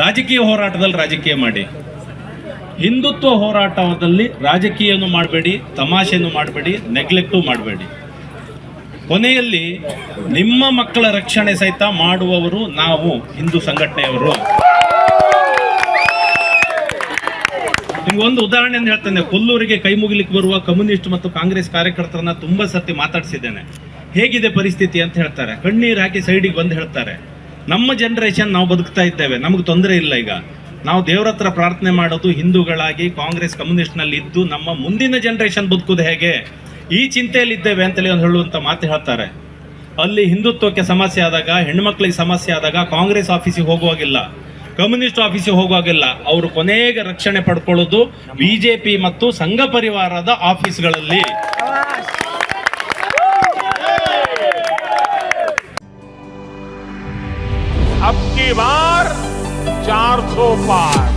ರಾಜಕೀಯ ಹೋರಾಟದಲ್ಲಿ ರಾಜಕೀಯ ಮಾಡಿ. ಹಿಂದುತ್ವ ಹೋರಾಟದಲ್ಲಿ ರಾಜಕೀಯನು ಮಾಡಬೇಡಿ ತಮಾಷೆಯನ್ನು ಮಾಡಬೇಡಿ ನೆಗ್ಲೆಕ್ಟು ಮಾಡಬೇಡಿ. ಕೊನೆಯಲ್ಲಿ ನಿಮ್ಮ ಮಕ್ಕಳ ರಕ್ಷಣೆ ಸಹಿತ ಮಾಡುವವರು ನಾವು, ಹಿಂದೂ ಸಂಘಟನೆಯವರು. ನಿಮ್ಗೆ ಒಂದು ಉದಾಹರಣೆ ಹೇಳ್ತೇನೆ. ಕೊಲ್ಲೂರಿಗೆ ಕೈ ಮುಗಿಲಿಕ್ಕೆ ಬರುವ ಕಮ್ಯುನಿಸ್ಟ್ ಮತ್ತು ಕಾಂಗ್ರೆಸ್ ಕಾರ್ಯಕರ್ತರನ್ನ ತುಂಬಾ ಸತಿ ಮಾತಾಡಿಸಿದ್ದೇನೆ. ಹೇಗಿದೆ ಪರಿಸ್ಥಿತಿ ಅಂತ ಹೇಳ್ತಾರೆ. ಕಣ್ಣೀರು ಹಾಕಿ ಸೈಡಿಗೆ ಬಂದು ಹೇಳ್ತಾರೆ. ನಮ್ಮ ಜನರೇಷನ್ ನಾವು ಬದುಕ್ತಾ ಇದ್ದೇವೆ. ನಮಗೆ ತೊಂದರೆ ಇಲ್ಲ ಈಗ. ನಾವು ದೇವ್ರ ಹತ್ರ ಪ್ರಾರ್ಥನೆ ಮಾಡೋದು ಹಿಂದೂಗಳಾಗಿ ಕಾಂಗ್ರೆಸ್ ಕಮ್ಯುನಿಸ್ಟ್ನಲ್ಲಿ ಇದ್ದು ನಮ್ಮ ಮುಂದಿನ ಜನರೇಷನ್ ಬದುಕುದು ಹೇಗೆ? ಈ ಚಿಂತೆಯಲ್ಲಿದ್ದೇವೆ ಅಂತೇಳಿ ಒಂದು ಹೇಳುವಂತ ಮಾತು ಹೇಳ್ತಾರೆ. ಅಲ್ಲಿ ಹಿಂದುತ್ವಕ್ಕೆ ಸಮಸ್ಯೆ ಆದಾಗ ಹೆಣ್ಮಕ್ಳಿಗೆ ಸಮಸ್ಯೆ ಆದಾಗ ಕಾಂಗ್ರೆಸ್ ಆಫೀಸಿಗೆ ಹೋಗುವಾಗಿಲ್ಲ. ಕಮ್ಯುನಿಸ್ಟ್ ಆಫೀಸಿಗೆ ಹೋಗುವಾಗಿಲ್ಲ. ಅವರು ಕೊನೆಗೆ ರಕ್ಷಣೆ ಪಡ್ಕೊಳ್ಳೋದು ಬಿಜೆಪಿ ಮತ್ತು ಸಂಘ ಪರಿವಾರದ ಆಫೀಸ್ಗಳಲ್ಲಿ. अब की बार 400 पार।